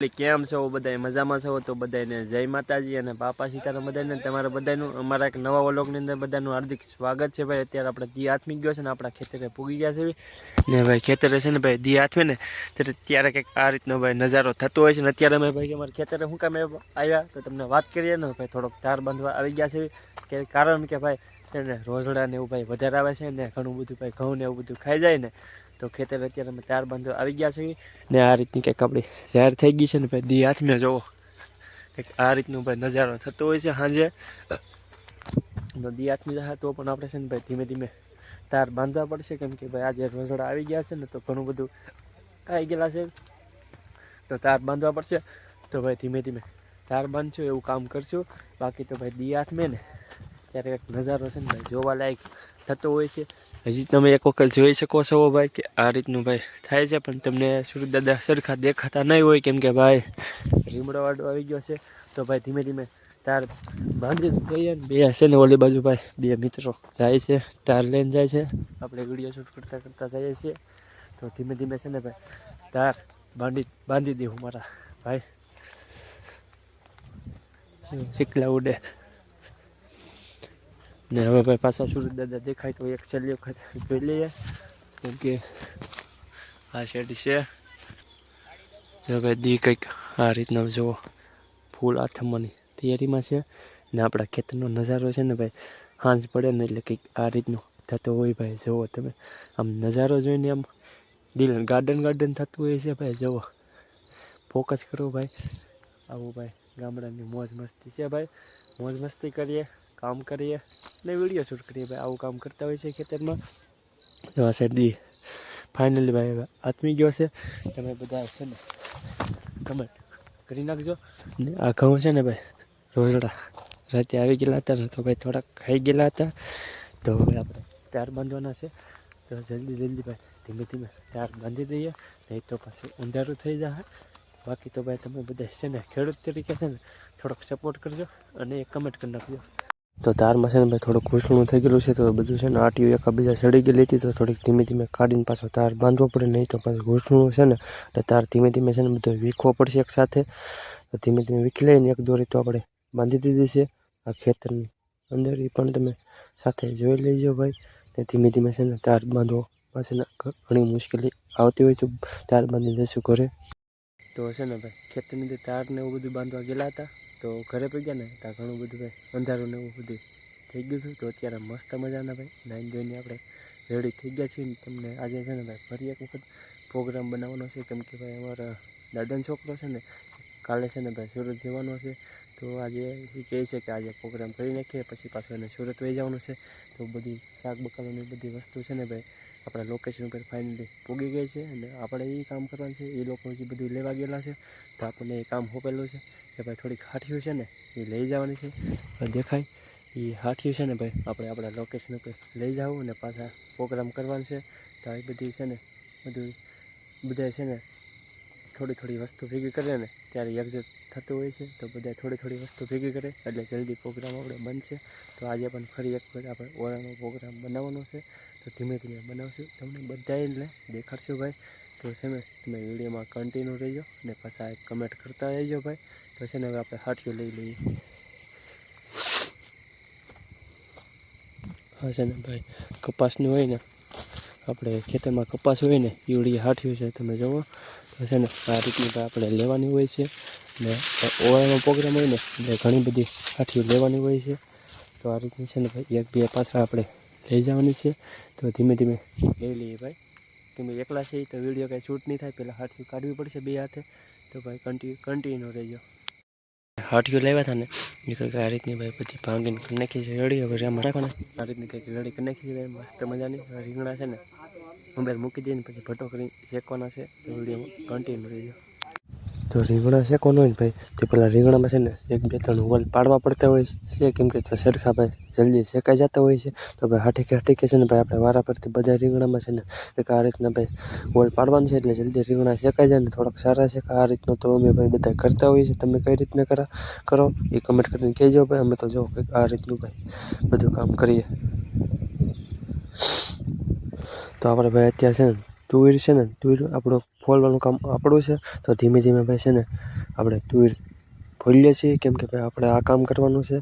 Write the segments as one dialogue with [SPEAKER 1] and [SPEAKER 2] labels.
[SPEAKER 1] કેમ છો બધા મજામાં છો? તો બધાને જય માતાજી અને બાપા સીતારામ બધાને તમારા બધાનું અમારા એક નવા વલોગની અંદર બધાનું હાર્દિક સ્વાગત છે ભાઈ. અત્યારે આપણે દી હાથમી ગયો છે ને આપણા ખેતરે પૂગી ગયા છે ને ભાઈ ખેતરે છે ને ભાઈ દી હાથમે ને ત્યારે ત્યારે કંઈક આ રીતનો ભાઈ નજારો થતો હોય છે ને અત્યારે અમે ભાઈ અમારા ખેતરે શું કામ આવ્યા તો તમને વાત કરીએ ને ભાઈ થોડોક તાર બાંધવા આવી ગયા છે. કે કારણ કે ભાઈ એને રોઝડા ને એવું ભાઈ વધારે આવે છે ને ઘણું બધું ભાઈ ઘઉં ને એવું બધું ખાઈ જાય ને તો ખેતર અત્યારે અમે તાર બાંધવા આવી ગયા છીએ ને આ રીતની કંઈક આપણી જાહેર થઈ ગઈ છે ને ભાઈ, દી હાથમાં જોવો કંઈક આ રીતનું ભાઈ નજારો થતો હોય છે સાંજે તો દી હાથમાં જાય તો પણ આપણે છે ને ભાઈ, ધીમે ધીમે તાર બાંધવા પડશે. કેમ કે ભાઈ આજે રોજડા આવી ગયા છે ને તો ઘણું બધું આવી ગયેલા છે. તો તાર બાંધવા પડશે. તો ભાઈ ધીમે ધીમે તાર બાંધશું, એવું કામ કરશું. બાકી તો ભાઈ દી હાથમાં ને ત્યારે એક નજારો છે ને ભાઈ જોવા લાયક થતો હોય છે. હજી તમે એક વખત જોઈ શકો છો ભાઈ કે આ રીતનું ભાઈ થાય છે, પણ તમને સુરત સરખા દેખાતા નહીં હોય કેમ કે ભાઈ રીમડો વાડો આવી ગયો છે. તો ભાઈ ધીમે ધીમે તાર બાંધી જઈએ ને બે હશે ને ઓલી બાજુ ભાઈ, બે મિત્રો જાય છે, તાર લઈને જાય છે. આપણે વીડિયો શૂટ કરતાં કરતાં જઈએ છીએ. તો ધીમે ધીમે છે ને ભાઈ તાર બાંધી બાંધી દઉં મારા ભાઈ. શીખલા ઉડે. ને હવે ભાઈ પાછા સુરત દાદા દેખાય તો એક છેલ્લી વખત જોઈ લઈએ. કેમ આ શેડ છે. ભાઈ દી કંઈક આ રીતના જુઓ ફૂલ આથમવાની તૈયારીમાં છે. ને આપણા ખેતરનો નજારો છે ને ભાઈ હાંજ પડે ને એટલે કંઈક આ રીતનું થતો હોય ભાઈ. જુઓ તમે, આમ નજારો જોઈને આમ દિલ ગાર્ડન ગાર્ડન થતું હોય છે ભાઈ. જુઓ ફોકસ કરો ભાઈ. આવું ભાઈ ગામડાની મોજ મસ્તી છે ભાઈ. મોજ મસ્તી કરીએ. કામ કરીએ. ને વીડિયો શૂટ કરીએ ભાઈ, આવું કામ કરતા હોય છે ખેતરમાં. તો આ સાઈડ ફાઇનલી ભાઈ આત્મી ગયો છે. તમે બધા છે ને કમેન્ટ કરી નાખજો. ને આ ઘઉં છે ને ભાઈ, રોજડા રાતે આવી ગયેલા હતા ને તો ભાઈ થોડાક ખાઈ ગયેલા હતા. તો હવે આપણે તાર બાંધવાના છે. તો જલ્દી જલ્દી ભાઈ, ધીમે ધીમે તાર બાંધી દઈએ. નહીં તો પછી ઉંધારું થઈ જાય બાકી તો ભાઈ તમે બધા છે ને ખેડૂત તરીકે છે ને થોડોક સપોર્ટ કરજો અને કમેન્ટ કરી નાખજો. તો તારમાં છે ને ભાઈ થોડુંક ઘૂસણું થઈ ગયેલું છે, તો બધું છે ને આટીઓ એકબીજા સડી ગયેલી હતી, તો થોડીક ધીમે ધીમે કાઢીને પાછો તાર બાંધવો પડે, નહીં તો પાછું ઘૂસણું છે ને, એટલે તાર ધીમે ધીમે છે ને બધું વીખવો પડશે એક સાથે. તો ધીમે ધીમે વીખી લઈને એક દોરી તો આપણે બાંધી દીધી છે, આ ખેતરની અંદર એ પણ તમે સાથે જોઈ લેજો ભાઈ. ને ધીમે ધીમે છે ને તાર બાંધવો પાછળ ઘણી મુશ્કેલી આવતી હોય તો તાર બાંધી જઈશું ઘરે. તો છે ને ભાઈ, ખેતરની તારને એવું બધું બાંધવા ગયેલા હતા. તો ઘરે પગ્યા ને, ત્યાં ઘણું બધું ભાઈ અંધારું ને એવું બધું થઈ ગયું હતું તો અત્યારે મસ્ત મજાના ભાઈ, નાઈન જોઈને આપણે રેડી થઈ ગયા છીએ ને તમને આજે છે ને ભાઈ ફરી એક વખત પ્રોગ્રામ બનાવવાનો છે. કેમ કે ભાઈ અમારા દાદાનો છોકરો છે ને, કાલે છે ને ભાઈ સુરત જવાનો છે. તો આજે એ કહે છે કે આજે પ્રોગ્રામ કરી નાખીએ, પછી પાછું એને સુરત વહી જવાનું છે. તો બધી શાક બકાલાની બધી વસ્તુ છે ને ભાઈ આપણા લોકેશન ઉપર ફાઇનલી પૂગી ગઈ છે અને આપણે એ કામ કરવાનું છે એ લોકો હજી બધું લેવા ગયેલા છે. તો આપણને એ કામ સોંપેલું છે કે ભાઈ થોડીક હાઠિયું છે ને એ લઈ જવાની છે. દેખાય એ હાઠિયું છે ને ભાઈ, આપણે આપણા લોકેશન ઉપર લઈ જવું અને પાછા પ્રોગ્રામ કરવાનું છે. તો એ બધી છે ને, બધું બધા છે ને થોડી થોડી વસ્તુ ભેગી કરે ને, ત્યારે એક્ઝેટ થતું હોય છે. તો બધા થોડી થોડી વસ્તુ ભેગી કરે, એટલે જલ્દી પ્રોગ્રામ આપણે બનશે. તો આજે પણ ફરી એક વખત આપણે ઓરાનો પ્રોગ્રામ બનાવવાનો છે. તો ધીમે ધીમે બનાવશું. તમને બધાને દેખાડશું ભાઈ. તો છે ને, તમે વિડીયોમાં કન્ટિન્યુ રહેજો અને પાછા કમેન્ટ કરતા રહેજો ભાઈ. તો છે ને, હવે આપણે હાટીઓ લઈ લઈએ. હા છે ને ભાઈ, કપાસની હોય ને, આપણે ખેતરમાં કપાસ હોય ને ઈવડી હાઠ્યું છે. તમે જુઓ. છે ને, આ રીતની આપણે લેવાની હોય છે. ને ઓળાનો પ્રોગ્રામ હોય ને, એટલે ઘણી બધી કાઠીઓ લેવાની હોય છે. તો આ રીતની છે ને ભાઈ, એક બે પાછળ આપણે લઈ જવાની છે. તો ધીમે ધીમે લઈ લઈએ ભાઈ. કેમ એકલા છે તો વીડિયો કાંઈ શૂટ નહીં થાય પહેલાં હાથી કાઢવી પડશે બે હાથે. તો ભાઈ કન્ટિન્યુ કન્ટિન્યુ રહેજો. હાટીઓ લાવ્યા હતા ને, એ કંઈક આ રીતની ભાઈ પછી ભાંગીને કરી નાખી છે, રેડી હવે આમાં રાખવાના આ રીતની કંઈક રેડી કરી નાખી છે, મસ્ત મજાની, રીંગણા છે ને અંદર મૂકી દઈને પછી ભટો કરીને શેકવાના છે વિડીયોમાં કન્ટિન્યુ રહેજો. તો રીંગણા શેકવાનું હોય ને ભાઈ? તે પેલા રીંગણામાં છે ને એક, બે, ત્રણ હોલ પાડવા પડતા હોય છે, કેમ કે સરખા ભાઈ જલ્દી શેકાઈ જતા હોય છે. તો ભાઈ હાઠીકે હાઠીકે છે ને ભાઈ આપણે વારા પરથી બધા રીંગણામાં છે ને એક આ રીતના ભાઈ હોલ પાડવાનું છે એટલે જલ્દી રીંગણા શેકાઈ જાય ને થોડાક સારા છે. આ રીતનું તો અમે ભાઈ બધા કરતા હોઈએ છીએ. તમે કઈ રીતના કરા, કરો એ કમેન્ટ કરીને કહેજો ભાઈ. અમે તો જો આ રીતનું ભાઈ બધું કામ કરીએ. તો આપણે ભાઈ અત્યારે છે ને તુવેર છે ને, તુવેર આપણો ફોલવાનું કામ આપણું છે, તો ધીમે ધીમે ભાઈ છે ને, આપણે તુવેર ફોલીએ છીએ, કેમ કે ભાઈ આપણે આ કામ કરવાનું છે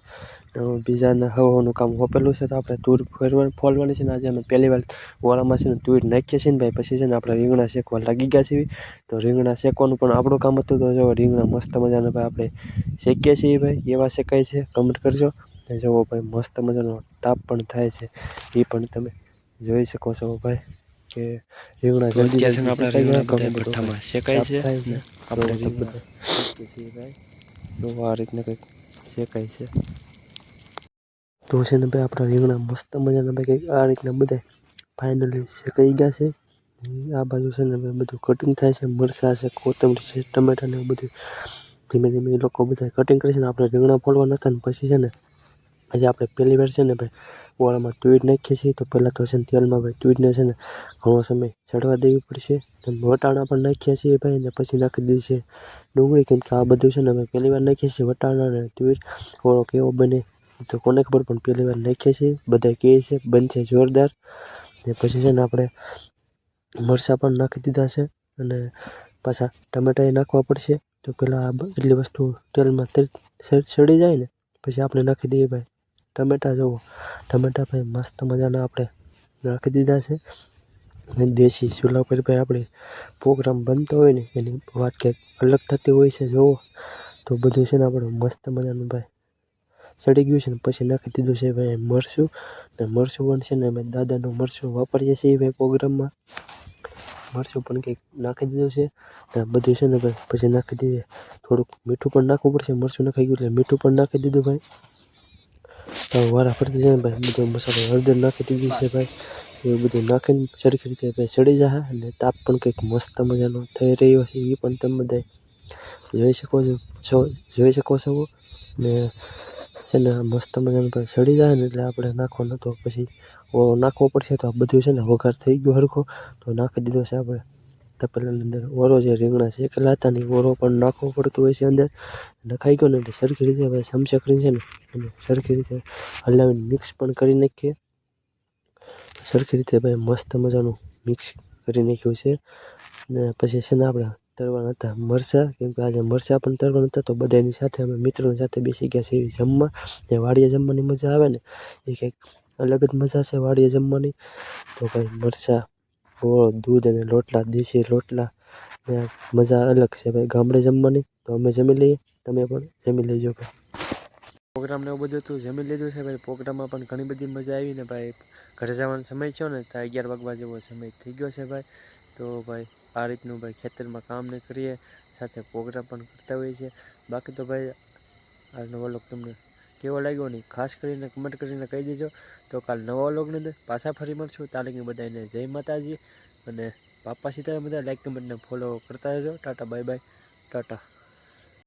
[SPEAKER 1] બીજાને હવાનું કામ હોપેલું છે, તો આપણે તુર ફેરવા, ફોલવાની છે ને, આજે અમે પહેલી વાર ઓળામાં છે ને તુર નાખીએ છીએ ને ભાઈ, પછી છે ને આપણે રીંગણા શેકવા લાગી ગયા છીએ, તો રીંગણા શેકવાનું પણ આપણું કામ હતું, તો જો રીંગણા મસ્ત મજાના ભાઈ આપણે શેકીએ છીએ ભાઈ, એવા શેકાય છે કમેન્ટ કરજો, ને જુઓ ભાઈ, મસ્ત મજાનો તાપ પણ થાય છે, એ પણ તમે જોઈ શકો છો ભાઈ. કે રીંગણા જલ્દી
[SPEAKER 2] આપણા રીંગણા શેકાય છે? આપણે
[SPEAKER 1] તો
[SPEAKER 2] રીંગણા
[SPEAKER 1] આ રીતના કંઈક શેકાય છે. તો છે ને ભાઈ આપણા રીંગણા મસ્ત મજાના ભાઈ કંઈક આ રીતના બધા ફાઇનલી શેકાઈ ગયા છે. આ બાજુ છે ને બધું કટિંગ થાય છે મરસા છે કોથમરી છે ટમેટા ને બધું ધીમે ધીમે એ લોકો બધા કટિંગ કરે છે ને આપણે રીંગણા ફોડવા નતા ને પછી છે ને આજે આપણે પહેલી વાર છે ને ભાઈ ઓળામાં તુવેર નાખીએ છીએ. તો પહેલાં તો છે ને તેલમાં ભાઈ તુવેરને છે ને ઘણો સમય ચડવા દેવી પડશે. વટાણા પણ નાખ્યા છીએ ભાઈ ને પછી નાખી દઈએ છીએ ડુંગળી. કેમ કે આ બધું છે ને અમે પહેલી વાર નાખીએ છીએ વટાણા અને તુવેર. ઓળો કેવો બને તો કોને ખબર, પણ પહેલી વાર નાખીએ છીએ. બધા કહે છે બનશે જોરદાર. ને પછી છે ને આપણે મરચાં પણ નાખી દીધા છે અને પાછા ટમેટા નાખવા પડશે. તો પહેલાં આ એટલી વસ્તુ તેલમાં સડી જાય ને, પછી આપણે નાખી દઈએ ભાઈ. ટમેટા જુઓ ટમેટા ભાઈ મસ્ત મજાના આપણે નાખી દીધા છે. અને દેશી ચૂલા પર ભાઈ આપણે પ્રોગ્રામ બનતો હોય ને એની વાત કંઈક અલગ થતી હોય છે જુઓ તો બધું છે ને આપણે મસ્ત મજાનું ભાઈ. સડી ગયું છે ને, પછી નાખી દીધું છે ભાઈ મરશું ને મરશું પણ છે ને અમે દાદાનું મરશું વાપરીએ છીએ ભાઈ પ્રોગ્રામમાં. મરચું પણ કંઈક નાખી દીધું છે. ને બધું છે ને ભાઈ, પછી નાખી દીધું થોડુંક મીઠું પણ નાખવું પડશે, મરચું નાખી ગયું એટલે મીઠું પણ નાખી દીધું ભાઈ. તો વારા ફરતી જાય ભાઈ, બધો મસાલો હળદર નાખી દીધી છે ભાઈ. એ બધું નાખીને સરખી રીતે ભાઈ ચડી જાય અને તાપ પણ કંઈક મસ્ત મજાનો થઈ રહ્યો છે એ પણ તમે બધા જોઈ શકો છો. જોઈ શકો છો. ને છે ને મસ્ત મજાનું ભાઈ ચડી જાય ને એટલે આપણે નાખવાનો તો પછી નાખવો પડશે તો આ બધું છે ને વઘાર થઈ ગયો સરખો તો નાખી દીધો છે આપણે. તપેલાની અંદર ઓરો જે રીંગણા શેકેલા હતા ને ઓરો પણ નાખવો પડતો હોય છે અંદર. નખાઈ ગયો ને એટલે સરખી રીતે ભાઈ ચમચા કરી છે ને એને સરખી રીતે હલાવીને મિક્સ પણ કરી નાખીએ. સરખી રીતે ભાઈ મસ્ત મજાનું મિક્સ કરી નાખ્યું છે. ને પછી છે ને આપણે તરવાના હતા મરચાં, કેમ કે આજે મરચાં પણ તરવાના હતા, તો બધાની સાથે અમે મિત્રોની સાથે બેસી ગયા છીએ જમવા. ને વાડીએ જમવાની મજા આવે ને, એ કંઈક અલગ જ મજા છે વાડીએ જમવાની. તો ભાઈ મરચાં ગોળ દૂધ અને રોટલા દેશી રોટલા ને મજા અલગ છે ભાઈ. ગામડે જમવાની, તો અમે જમી લઈએ. તમે પણ જમી લેજો ભાઈ. પ્રોગ્રામ ને એવું બધું હતું, જમી લીધું છે ભાઈ. પ્રોગ્રામમાં પણ ઘણી બધી મજા આવી ને ભાઈ. ઘરે જવાનો સમય થયો ને, તો અગિયાર વાગવા જેવો સમય થઈ ગયો છે ભાઈ. તો ભાઈ, આ રીતનું ભાઈ ખેતરમાં કામ ને કરીએ. સાથે પ્રોગ્રામ પણ કરતા હોઈએ છીએ. બાકી તો ભાઈ આજનો વલોક તમને કેવો લાગ્યો નહીં, ખાસ કરીને કમેન્ટ કરીને કહી દેજો. તો કાલ નવા વ્લોગની અંદર પાછા ફરી મળશું. તાલીમ બધાને જય માતાજી. અને બાપા સીતારામ બધા લાઈક કમેન્ટને ફોલો કરતા રહેજો. Tata bye bye tata.